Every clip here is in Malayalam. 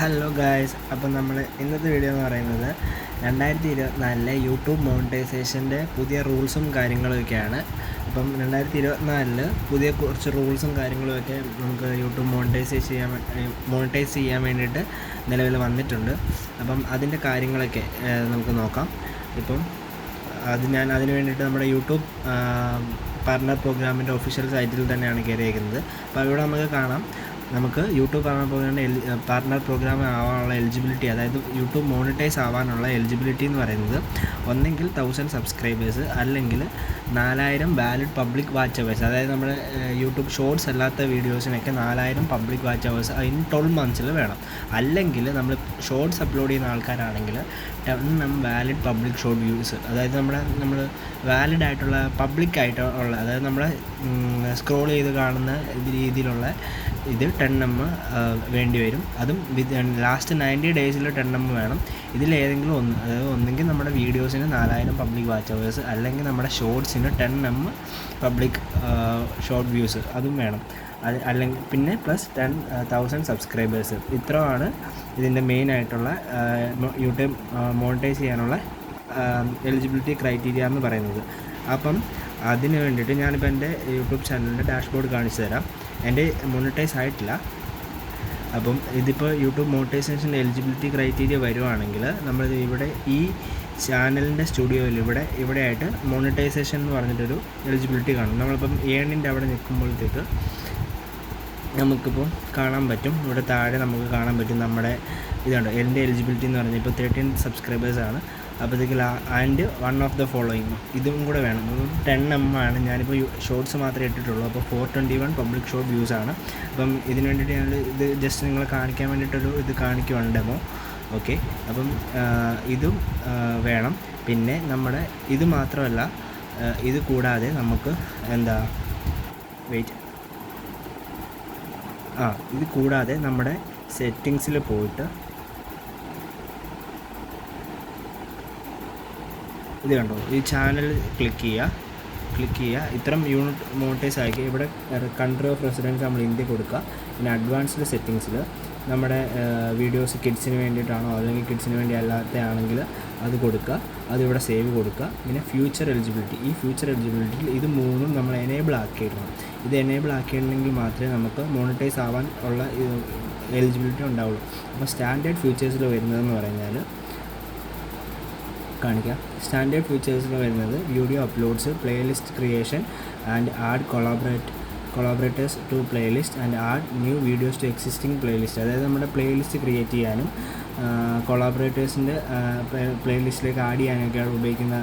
ഹലോ ഗായ്സ് അപ്പം നമ്മൾ ഇന്നത്തെ വീഡിയോ എന്ന് പറയുന്നത് രണ്ടായിരത്തി ഇരുപത്തിനാലിലെ യൂട്യൂബ് മോണിറ്റൈസേഷന്റെ പുതിയ റൂൾസും കാര്യങ്ങളൊക്കെയാണ്. അപ്പം രണ്ടായിരത്തി ഇരുപത്തിനാലിൽ പുതിയ കുറച്ച് റൂൾസും കാര്യങ്ങളുമൊക്കെ നമുക്ക് യൂട്യൂബ് മോണിറ്റൈസ് ചെയ്യാൻ മോണിറ്റൈസ് ചെയ്യാൻ വേണ്ടിയിട്ട് നിലവിൽ വന്നിട്ടുണ്ട്. അപ്പം അതിന്റെ കാര്യങ്ങളൊക്കെ നമുക്ക് നോക്കാം. ഇപ്പം അത് ഞാൻ അതിന് വേണ്ടിയിട്ട് നമ്മുടെ യൂട്യൂബ് പാർട്ണർ പ്രോഗ്രാമിന്റെ ഒഫീഷ്യൽ സൈറ്റിൽ തന്നെയാണ് കയറിയേക്കുന്നത് അപ്പോൾ അവിടെ നമുക്ക് കാണാം. നമുക്ക് YouTube partner L partner program ആവാനുള്ള എലിജിബിലിറ്റി അതായത് യൂട്യൂബ് മോണിറ്റൈസ് ആവാനുള്ള എലിജിബിലിറ്റി എന്ന് പറയുന്നത് ഒന്നെങ്കിൽ തൗസൻഡ് സബ്സ്ക്രൈബേഴ്സ് അല്ലെങ്കിൽ നാലായിരം വാലിഡ് പബ്ലിക് വാച്ച് അവേഴ്സ് അതായത് നമ്മുടെ യൂട്യൂബ് ഷോർട്സ് അല്ലാത്ത വീഡിയോസിനൊക്കെ നാലായിരം public watch hours in twelve മന്ത്സിൽ വേണം. അല്ലെങ്കിൽ നമ്മൾ ഷോർട്സ് അപ്ലോഡ് ചെയ്യുന്ന ആൾക്കാരാണെങ്കിൽ M valid public short views അതായത് നമ്മുടെ നമ്മൾ വാലിഡ് ആയിട്ടുള്ള പബ്ലിക് ആയിട്ടുള്ള അതായത് നമ്മളെ സ്ക്രോൾ ചെയ്ത് കാണുന്ന രീതിയിലുള്ള ഇത് ടെൻ എം വേണ്ടി വരും. അതും വിത്ത് ലാസ്റ്റ് നയന്റി ഡേയ്സിൽ ടെൻ എം വേണം. ഇതിലേതെങ്കിലും ഒന്ന് അതായത് ഒന്നെങ്കിൽ നമ്മുടെ വീഡിയോസിന് നാലായിരം പബ്ലിക് വാച്ച് അവേഴ്സ് അല്ലെങ്കിൽ നമ്മുടെ ഷോർട്സിന് ten M public short views അതും വേണം. അല്ലെങ്കിൽ പിന്നെ പ്ലസ് ടെൻ തൗസൻഡ് സബ്സ്ക്രൈബേഴ്സ് ഇത്രയാണ് ഇതിന്റെ മെയിൻ ആയിട്ടുള്ള യൂട്യൂബ് മോണിറ്റൈസ് ചെയ്യാനുള്ള എലിജിബിലിറ്റി ക്രൈറ്റീരിയ എന്ന് പറയുന്നത്. അപ്പം അതിന് വേണ്ടിയിട്ട് ഞാനിപ്പോൾ എന്റെ യൂട്യൂബ് ചാനലിന്റെ ഡാഷ്ബോർഡ് കാണിച്ചു തരാം. എന്റെ മോണിറ്റൈസ് ആയിട്ടില്ല. അപ്പം ഇതിപ്പോൾ യൂട്യൂബ് മോണിറ്റൈസേഷൻ എലിജിബിലിറ്റി ക്രൈറ്റീരിയ വരുവാണെങ്കിൽ നമ്മൾ ഇവിടെ ഈ ചാനലിന്റെ സ്റ്റുഡിയോയിൽ ഇവിടെ ഇവിടെ ആയിട്ട് മോണിറ്റൈസേഷൻ എന്ന് പറഞ്ഞിട്ടൊരു എലിജിബിലിറ്റി കാണും. നമ്മളിപ്പം ഏണിന്റെ അവിടെ നിൽക്കുമ്പോഴത്തേക്ക് നമുക്കിപ്പോൾ കാണാൻ പറ്റും. ഇവിടെ താഴെ നമുക്ക് കാണാൻ പറ്റും നമ്മുടെ ഇതുണ്ട്. എന്റെ എലിജിബിലിറ്റി എന്ന് പറഞ്ഞാൽ ഇപ്പോൾ തേർട്ടീൻ സബ്സ്ക്രൈബേഴ്സാണ് അപ്പോഴത്തേക്ക് and one of the following ഇതും കൂടെ വേണം. ടെൻ എം ആണ്. ഞാനിപ്പോൾ ഷോർട്സ് മാത്രമേ ഇട്ടിട്ടുള്ളൂ. അപ്പോൾ four twenty one public short views ആണ്. അപ്പം ഇതിന് വേണ്ടിയിട്ട് ഞാൻ ഇത് ജസ്റ്റ് നിങ്ങളെ കാണിക്കാൻ വേണ്ടിയിട്ടൊരു ഇത് കാണിക്കുവാണ് ഡെമോ ഓക്കെ അപ്പം ഇതും വേണം. പിന്നെ നമ്മുടെ ഇത് മാത്രമല്ല ഇത് കൂടാതെ നമുക്ക് എന്താ വെയിറ്റ് ആ ഇത് കൂടാതെ നമ്മുടെ സെറ്റിങ്സിൽ പോയിട്ട് ഇത് കണ്ടോ? ഈ ചാനൽ ക്ലിക്ക് ചെയ്യുക. ക്ലിക്ക് ചെയ്യുക. ഇത്തരം യൂണിറ്റ് മോണിറ്റൈസ് ആക്കി ഇവിടെ കൺട്രി ഓഫ് റെസിഡൻസ് നമ്മൾ ഇന്ത്യ കൊടുക്കുക. പിന്നെ അഡ്വാൻസ്ഡ് സെറ്റിങ്സിൽ നമ്മുടെ വീഡിയോസ് കിഡ്സിന് വേണ്ടിയിട്ടാണോ അല്ലെങ്കിൽ കിഡ്സിന് വേണ്ടി അല്ലാത്ത ആണെങ്കിൽ അത് കൊടുക്കുക. അതിവിടെ സേവ് കൊടുക്കുക. പിന്നെ ഫ്യൂച്ചർ എലിജിബിലിറ്റി ഈ ഫ്യൂച്ചർ എലിജിബിലിറ്റിയിൽ ഇത് മൂന്നും നമ്മൾ എനേബിൾ ആക്കിയിടണം. ഇത് എനേബിൾ ആക്കിയിട്ടുണ്ടെങ്കിൽ മാത്രമേ നമുക്ക് മോണിറ്റൈസ് ആവാൻ ഉള്ള എലിജിബിലിറ്റി ഉണ്ടാവുള്ളൂ. അപ്പോൾ സ്റ്റാൻഡേർഡ് ഫ്യൂച്ചേഴ്സിൽ വരുന്നതെന്ന് പറഞ്ഞാൽ കാണിക്കാം. സ്റ്റാൻഡേർഡ് ഫീച്ചേഴ്സിൽ വരുന്നത് video uploads playlist creation and add collaborate collaborators to playlist and add new videos to existing playlist അതായത് നമ്മുടെ പ്ലേലിസ്റ്റ് ക്രിയേറ്റ് ചെയ്യാനും കൊളാബറേറ്റേഴ്സിന്റെ പ്ലേലിസ്റ്റിലേക്ക് ആഡ് ചെയ്യാനൊക്കെ ഉപയോഗിക്കുന്ന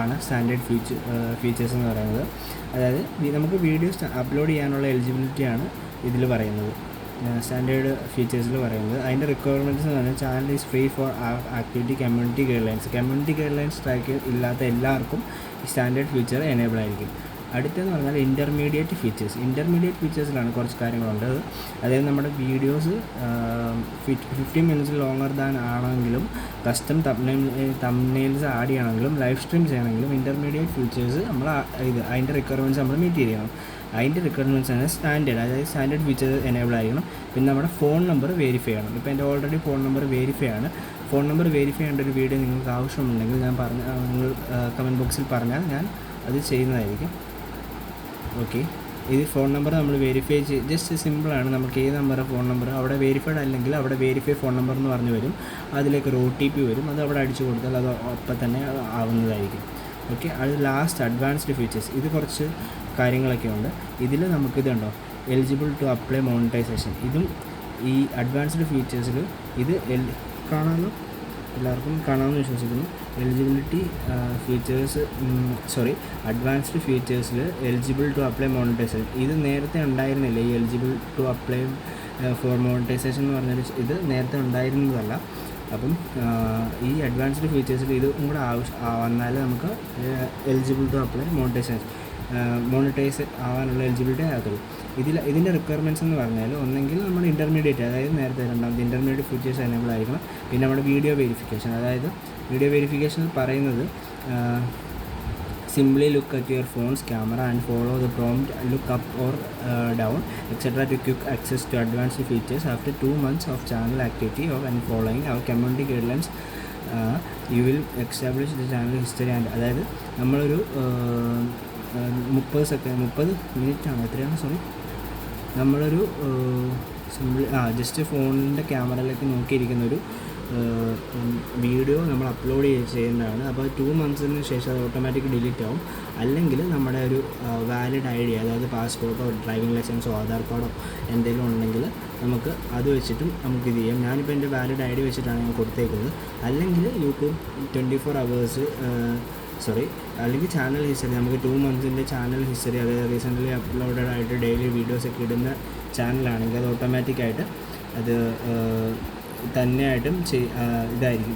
ആണ് സ്റ്റാൻഡേർഡ് ഫീച്ചർ ഫീച്ചേഴ്സ് എന്ന് പറയുന്നത്. അതായത് നമുക്ക് വീഡിയോസ് അപ്ലോഡ് ചെയ്യാനുള്ള എലിജിബിലിറ്റിയാണ് ഇതിൽ പറയുന്നത്. സ്റ്റാൻഡേർഡ് ഫീച്ചേഴ്സിൽ പറയുന്നത്. അതിന്റെ റിക്വയർമെന്റ്സ് എന്ന് പറഞ്ഞാൽ channel is free for activity community guidelines community guidelines track ഇല്ലാത്ത എല്ലാവർക്കും സ്റ്റാൻഡേർഡ് ഫീച്ചർ എനേബിൾ ആയിരിക്കും. അടുത്തെന്ന് പറഞ്ഞാൽ ഇന്റർമീഡിയറ്റ് ഫീച്ചേഴ്സ് ഇന്റർമീഡിയറ്റ് ഫീച്ചേഴ്സിലാണ് കുറച്ച് കാര്യങ്ങളുണ്ട് അതായത് നമ്മുടെ videos fifteen minutes longer than ആണെങ്കിലും കസ്റ്റം തമ്നെയിൽസ് ആഡ് ചെയ്യണമെങ്കിലും ലൈവ് സ്ട്രീം ചെയ്യണമെങ്കിലും ഇന്റർമീഡിയറ്റ് ഫീച്ചേഴ്സ് നമ്മൾ ഇത് അതിന്റെ റിക്വയർമെന്റ്സ് നമ്മൾ മീറ്റ് ചെയ്യണം. അതിന്റെ റിക്വയർമെന്റ്സ് ആണ് സ്റ്റാൻഡേർഡ് അതായത് സ്റ്റാൻഡേർഡ് ഫീച്ചേഴ്സ് എനേബിൾ ആയിരിക്കണം. പിന്നെ നമ്മുടെ ഫോൺ നമ്പർ വെരിഫൈ ചെയ്യണം. ഇപ്പോൾ എന്റെ ഓൾറെഡി ഫോൺ നമ്പർ വെരിഫൈ ആണ്. ഫോൺ നമ്പർ വെരിഫൈ ചെയ്യേണ്ട ഒരു വീഡിയോ നിങ്ങൾക്ക് ആവശ്യമുണ്ടെങ്കിൽ ഞാൻ പറഞ്ഞ നിങ്ങൾ കമന്റ് ബോക്സിൽ പറഞ്ഞാൽ ഞാൻ അത് ചെയ്യുന്നതായിരിക്കും. ഓക്കെ ഈ ഫോൺ നമ്പർ നമ്മൾ വെരിഫൈ ചെയ്ത് ജസ്റ്റ് സിമ്പിളാണ് നമുക്ക് ഏത് നമ്പർ ഫോൺ നമ്പർ അവിടെ വെരിഫൈഡ് അല്ലെങ്കിൽ അവിടെ വെരിഫൈ ഫോൺ നമ്പർ എന്ന് പറഞ്ഞു വരും. അതിലേക്ക് ഒരു ഒ ടി പി വരും. അത് അവിടെ അടിച്ചു കൊടുത്താൽ അത് അപ്പം തന്നെ ആവുന്നതായിരിക്കും. ഓക്കെ അത് ലാസ്റ്റ് അഡ്വാൻസ്ഡ് ഫീച്ചേഴ്സ് ഇത് കുറച്ച് കാര്യങ്ങളൊക്കെ ഉണ്ട്. ഇതിൽ നമുക്കിതുണ്ടോ എലിജിബിൾ ടു അപ്ലൈ മോണിറ്റൈസേഷൻ ഇതും ഈ അഡ്വാൻസ്ഡ് ഫീച്ചേഴ്സിൽ ഇത് എൽ എല്ലാവർക്കും കാണാമെന്ന് വിശ്വസിക്കുന്നു. എലിജിബിലിറ്റി ഫീച്ചേഴ്സ് സോറി അഡ്വാൻസ്ഡ് ഫീച്ചേഴ്സിൽ എലിജിബിൾ ടു അപ്ലൈ മോണിറ്റൈസേഷൻ ഇത് നേരത്തെ ഉണ്ടായിരുന്നില്ല? ഈ eligible to apply for monetisation എന്ന് പറഞ്ഞൊരു ഇത് നേരത്തെ ഉണ്ടായിരുന്നതല്ല. അപ്പം ഈ അഡ്വാൻസ്ഡ് ഫീച്ചേഴ്സിൽ ഇത് കൂടെ ആവശ്യം വന്നാൽ നമുക്ക് eligible to apply monetisation monetise ആവാനുള്ള എലിജിബിലിറ്റി ആകത്തുള്ളൂ. ഇതിൽ ഇതിന്റെ റിക്വയർമെന്റ്സ് എന്ന് പറഞ്ഞാൽ ഒന്നെങ്കിൽ നമ്മൾ ഇന്റർമീഡിയറ്റ് അതായത് നേരത്തെ രണ്ടാമത് ഇന്റർമീഡിയറ്റ് ഫീച്ചേഴ്സ് അനേബിൾ ആയിരിക്കണം. പിന്നെ നമ്മുടെ വീഡിയോ വെരിഫിക്കേഷൻ അതായത് വീഡിയോ വെരിഫിക്കേഷൻ പറയുന്നത് simply look at your phone's camera and follow the prompt look up or down etcetera to quick access to advanced features after two months of channel activity of and following our community guidelines you will establish the channel history and അതായത് നമ്മളൊരു മുപ്പത് സെക്കൻഡ് മുപ്പത് മിനിറ്റ് ആണ്. എത്രയാണ്? സോറി നമ്മളൊരു സിമ്പിൾ ആ ജസ്റ്റ് ഫോണിന്റെ ക്യാമറയിലേക്ക് നോക്കിയിരിക്കുന്നൊരു വീഡിയോ നമ്മൾ അപ്ലോഡ് ചെയ്യേണ്ടതാണ്. അപ്പോൾ ടു മന്ത്സിന് ശേഷം അത് ഓട്ടോമാറ്റിക് ഡിലീറ്റ് ആവും. അല്ലെങ്കിൽ നമ്മുടെ ഒരു വാലിഡ് ഐ ഡി അതായത് പാസ്പോർട്ടോ ഡ്രൈവിംഗ് ലൈസൻസോ ആധാർ കാർഡോ എന്തെങ്കിലും ഉണ്ടെങ്കിൽ നമുക്ക് അത് വെച്ചിട്ടും നമുക്ക് ഇത് ചെയ്യാം. ഞാനിപ്പോൾ എന്റെ വാലിഡ് ഐ ഡി വെച്ചിട്ടാണ് ഞാൻ കൊടുത്തേക്കുന്നത്. അല്ലെങ്കിൽ YouTube twenty four hours sorry അല്ലെങ്കിൽ ചാനൽ ഹിസ്റ്ററി നമുക്ക് ടു മന്ത്സിന്റെ ചാനൽ ഹിസ്റ്ററി അതായത് റീസെന്റ്ലി അപ്ലോഡഡ് ആയിട്ട് ഡെയിലി വീഡിയോസ് ഒക്കെ ഇടുന്ന ചാനലാണെങ്കിൽ അത് ഓട്ടോമാറ്റിക്കായിട്ട് അത് തന്നെയായിട്ടും ചെയ് ഇതായിരിക്കും.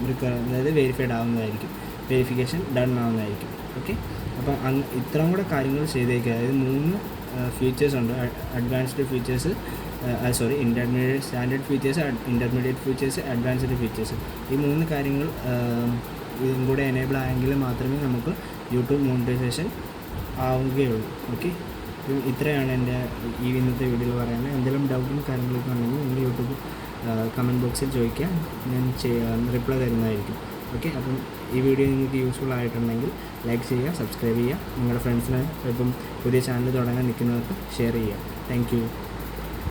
അതായത് വെരിഫൈഡ് ആവുന്നതായിരിക്കും. വെരിഫിക്കേഷൻ ഡൺ ആവുന്നതായിരിക്കും. ഓക്കെ അപ്പം അങ് ഇത്രയും കൂടെ കാര്യങ്ങൾ ചെയ്തേക്കുക അതായത് മൂന്ന് ഫീച്ചേഴ്സ് ഉണ്ട്. Advanced features sorry intermediate standard features intermediate features advanced features ഈ മൂന്ന് കാര്യങ്ങൾ ഇതും കൂടെ എനേബിൾ ആയെങ്കിൽ മാത്രമേ നമുക്ക് യൂട്യൂബ് മോണിറ്റൈസേഷൻ ആവുകയുള്ളൂ. ഓക്കെ? ഇത്രയാണ് എന്റെ ഈ ഇന്നത്തെ വീഡിയോയിൽ പറയുന്നത്. എന്തെങ്കിലും ഡൗട്ടും കാര്യങ്ങളൊക്കെ ഉണ്ടെങ്കിൽ നിങ്ങൾ യൂട്യൂബ് കമന്റ് ബോക്സിൽ ചോദിക്കുക. ഞാൻ റിപ്ലൈ തരുന്നതായിരിക്കും. ഓക്കെ? അപ്പം ഈ വീഡിയോ നിങ്ങൾക്ക് യൂസ്ഫുൾ ആയിട്ടുണ്ടെങ്കിൽ ലൈക്ക് ചെയ്യുക സബ്സ്ക്രൈബ് ചെയ്യുക. നിങ്ങളുടെ ഫ്രണ്ട്സിന് ഇപ്പം പുതിയ ചാനൽ തുടങ്ങാൻ നിൽക്കുന്നവർക്ക് ഷെയർ ചെയ്യുക. താങ്ക്